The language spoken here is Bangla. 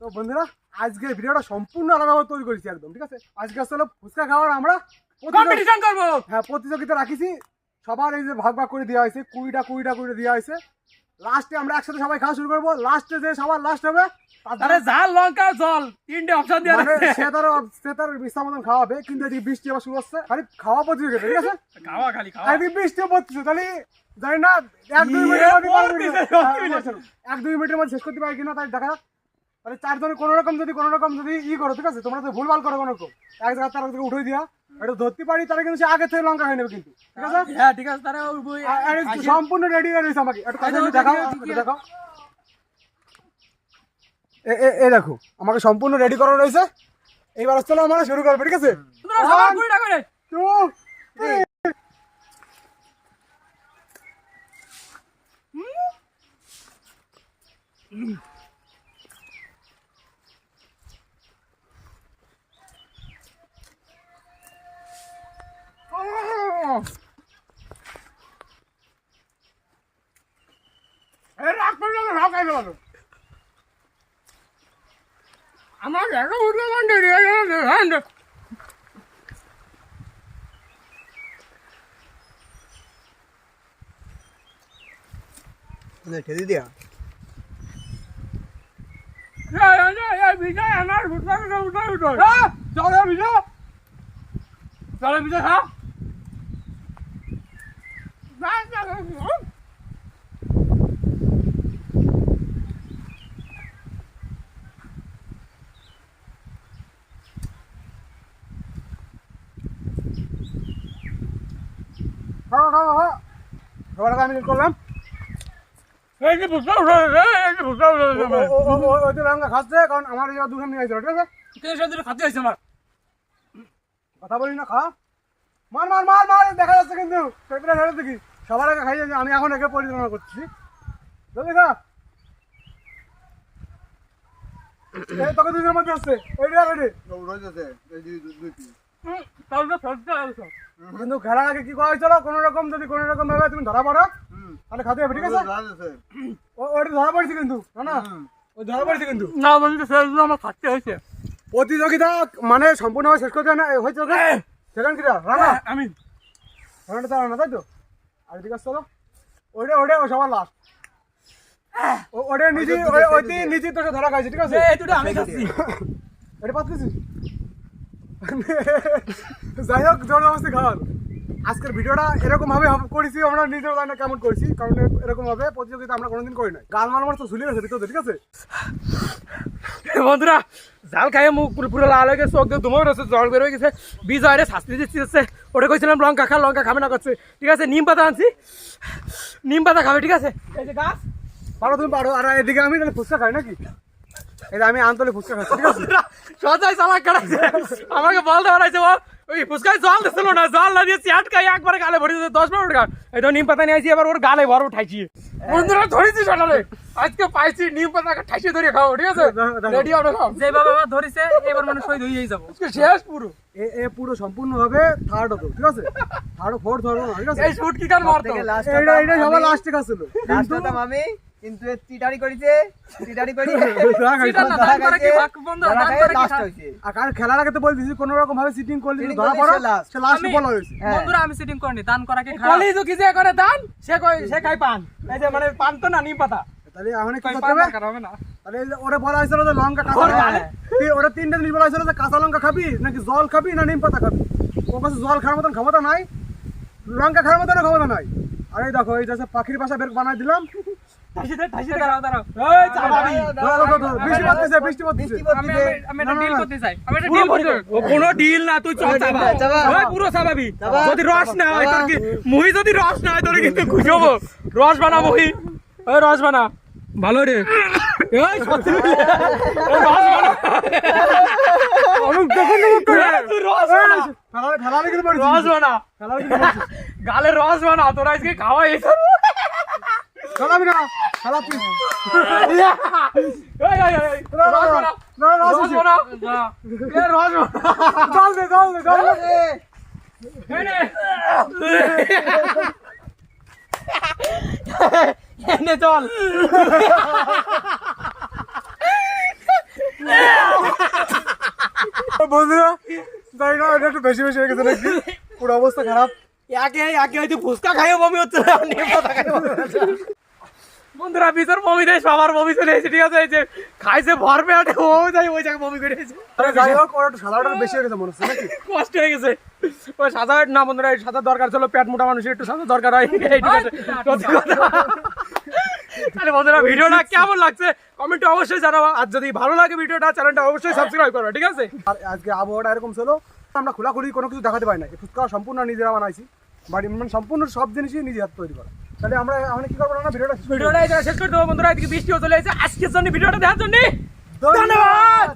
তো বন্ধুরা আজকের ভিডিওটা সম্পূর্ণ আলাদাভাবে তৈরি করেছি একদম ঠিক আছে? আজকে আসলে ফুচকা খাওয়ার আমরা কম্পিটিশন করব। হ্যাঁ প্রতিযোগিতা রাখিছি। সবার এই যে ভাগ ভাগ করে দেওয়া হয়েছে কুড়িটা কুড়িটা করে দেওয়া হয়েছে। লাস্টে আমরা একসাথে সবাই খাওয়া শুরু করব। লাস্টে যে সবার লাস্ট হবে আরে ঝাল লঙ্কা জল তিনটে অপশন দিয়ে মানে রাখছে সে তার সে তার ইচ্ছা মতন খাওয়াবে কিন্তু এদিকে বৃষ্টি আবার শুরু হচ্ছে। খালি খাওয়া প্রতিযোগিতা ঠিক আছে? খাওয়া খালি খাওয়া। একদিন বৃষ্টিও পড়তেছে তাহলে জানি না এক দুই ইয়ে হ্যাঁ, বলেছ। এক দুই মিনিটের মধ্যে শেষ করতে পারি কিনা তাই দেখা যাক। তাহলে চারজনে কোনো রকম যদি কোনো রকম যদি ই করো ঠিক আছে? তোমরা তো ভুলভাল করো কোনো রকম। এক জায়গা তার থেকে উঠে দিয়া এটা ধরতে পারি তাহলে কিন্তু আগে থেকে লঙ্কা খাই নেবে কিন্তু ঠিক আছে? হ্যাঁ ঠিক আছে তারা সম্পূর্ণ রেডি হয়ে রয়েছে আমাকে। একটু কাছে দেখাও। দেখাও। এ- দেখো আমাকে সম্পূর্ণ রেডি করা রয়েছে। এইবার চলো আমরা শুরু করব ঠিক আছে? তোমরা সবাই কুড়িটা করে টু থ্রি আমার এত উঠে গেছে ঠেলে দিয়া বিজয় আমার উঠে উঠে উঠে চলে বিজয় চলে বিজয় খা খাও খাও খাও সবার আগে আমি কথা বলি না খা দেখা যাচ্ছে কিন্তু দেখি খাই আমি এখন একে পরিচালনা করছি তোকে দুজনের মধ্যে আসছে কিন্তু খেলার আগে কি করা হয়েছিল? কোনো রকম যদি কোনো রকম ভাবে তুমি ধরা পড়ো তাহলে খাতে হবে ঠিক আছে? ওটা ধরা পড়েছে কিন্তু না ওই ধরা পড়েছে কিন্তু। না বন্ধু সেগুলো আমার খাতে হয়েছে। প্রতিযোগিতা মানে সম্পূর্ণভাবে শেষ করতে হয় না? হয়েছে ওকে? সেকেন্ড কিরা রানা আমি। রানাটা চালানো তাই তো? আর ঠিক আছে চলো। ওইটা ওইটা ও সবার লাস্ট ওটা নিজে ওই- নিজে তোকে ধরা খাইছে ঠিক আছে? এই দুটো আমি খাচ্ছি। এটা পাচ্ছিস যাই হোক জোর অবস্থা খাওয়ার আজকের ভিডিওটা এরকম ভাবে করেছি, আমরা নিজেও জানি না কেমন করেছি, কারণ এরকম ভাবে প্রতিযোগিতা আমরা কোনোদিন করি নাই। গাল মাল তো ঝুলিয়ে গেছে ভিতরে ঠিক আছে? বন্ধুরা, জাল খাইয়ে মুখ পুরো পুরো লাল হয়ে গেছে, চোখ দিয়ে ধুমো রয়েছে জল বের হয়ে গেছে বিজয় রে শাস্তি দিচ্ছি ওটা কইছিলাম, লঙ্কা খা, লঙ্কা খাবে না করছে। ঠিক আছে, নিম পাতা আনছি। নিম পাতা খাবে, ঠিক আছে? এই যে গাছ, পারো তুমি, পারো। আর এদিকে আমি তাহলে ফুচকা খাই নাকি? আমি আন্তলে ফুচকা খাচ্ছি ঠিক আছে? সজাই চালাক কাটাইছে আমাকে বলতে বানাইছে ও ওই ফুসকায় জল দিছিল না জল না দিয়ে আটকাই একবার গালে ভরে দিতে দশ মিনিট গান এটা নিম পাতা নিয়ে আইছি এবার ওর গালে ভর উঠাইছি। বন্ধুরা ধরেছি সকালে আজকে পাইছি নিম পাতা ঠাইছে ধরে খাও ঠিক আছে। রেডি হবে খাও। যে বাবা আমার ধরেছে এবার মানে শহীদ হয়ে যাব। শেষ পুরো। এ পুরো সম্পূর্ণ ভাবে থার্ড হতো ঠিক আছে? থার্ড ফোর্থ হতো না ঠিক আছে? এই শুট কি কান মারতো এটা এটা সবার লাস্টে কাজ ছিল লাস্ট আমি কিন্তু এ চিটারি করিছে চিটারি করি আর খেলার আগে তো বলতেছি কোনো রকম ভাবে সিটিং করলে ধরা পড়ো। সে লাস্ট বলা হয়েছে। হ্যাঁ। বন্ধুরা আমি সেটিং করিনি দান করা কি খারাপ? কলি কি যে করে দান সে কই সে খাই পান। এই যে মানে পান তো না নিম পাতা। তাহলে এখন কি করতে হবে। হবে না। তাহলে বলা হয়েছিল যে লঙ্কা কাঁচা ওরে লঙ্কা। ওরা তিনটা জিনিস বলা হয়েছিল যে কাঁচা লঙ্কা খাবি নাকি জল খাবি না নিম পাতা খাবি? ও কাছে জল খাওয়ার মতন ক্ষমতা নাই লঙ্কা খাওয়ার মতন ক্ষমতা নাই। আর এই দেখো এই যে পাখির বাসা বের বানাই দিলাম রস না হয় তোর কি চাবা। মুহি যদি রস না হয় তোর কিন্তু খুঁজবো। রস বানা মুহি। ওই রস বানা। ভালো রে। গালে রস বানা তোরা আজকে খাওয়া এই খেলাবি না নে। এনে চল বন্ধুরা তাই না এটা একটু বেশি বেশি হয়ে গেছে নাকি? পুরো অবস্থা খারাপ। একে একে হয়তো ফুচকা খাইও বমি হচ্ছে না নেপথা খাইও বমি হচ্ছে। বন্ধুরা ভিতর বমি দেয় সবার বমি চলে এসেছে ঠিক আছে? এই যে খাইছে ভর পেটে ও যাই ওই জায়গায় বমি করে আরে যাই হোক ওর একটু সাদাটা বেশি হয়ে গেছে মনে হচ্ছে নাকি? কষ্ট হয়ে গেছে। ওই সাদা না বন্ধুরা এই সাদা দরকার ছিল পেট মোটা মানুষের একটু সাদা দরকার হয়। এই ঠিক আছে। সত্যি তাহলে বন্ধুরা ভিডিওটা কেমন লাগছে? কমেন্টে অবশ্যই জানাব। আর যদি ভালো লাগে ভিডিওটা চ্যানেলটা অবশ্যই সাবস্ক্রাইব করো ঠিক আছে? আর আজকে আবহাওয়াটা এরকম ছিল আমরা খোলাখুলি কোনো কিছু দেখাতে পারি না এই ফুচকা সম্পূর্ণ নিজেরা বানাইছি বাড়ি মানে সম্পূর্ণ সব জিনিসই নিজে হাত তৈরি করা। তাহলে আমরা আমরা কি করব না ভিডিওটা। ভিডিওটা শেষ করে দেবো বন্ধুরা এদিকে বৃষ্টিও চলে এসেছে আজকের জন্য ভিডিওটা দেখার জন্য। ধন্যবাদ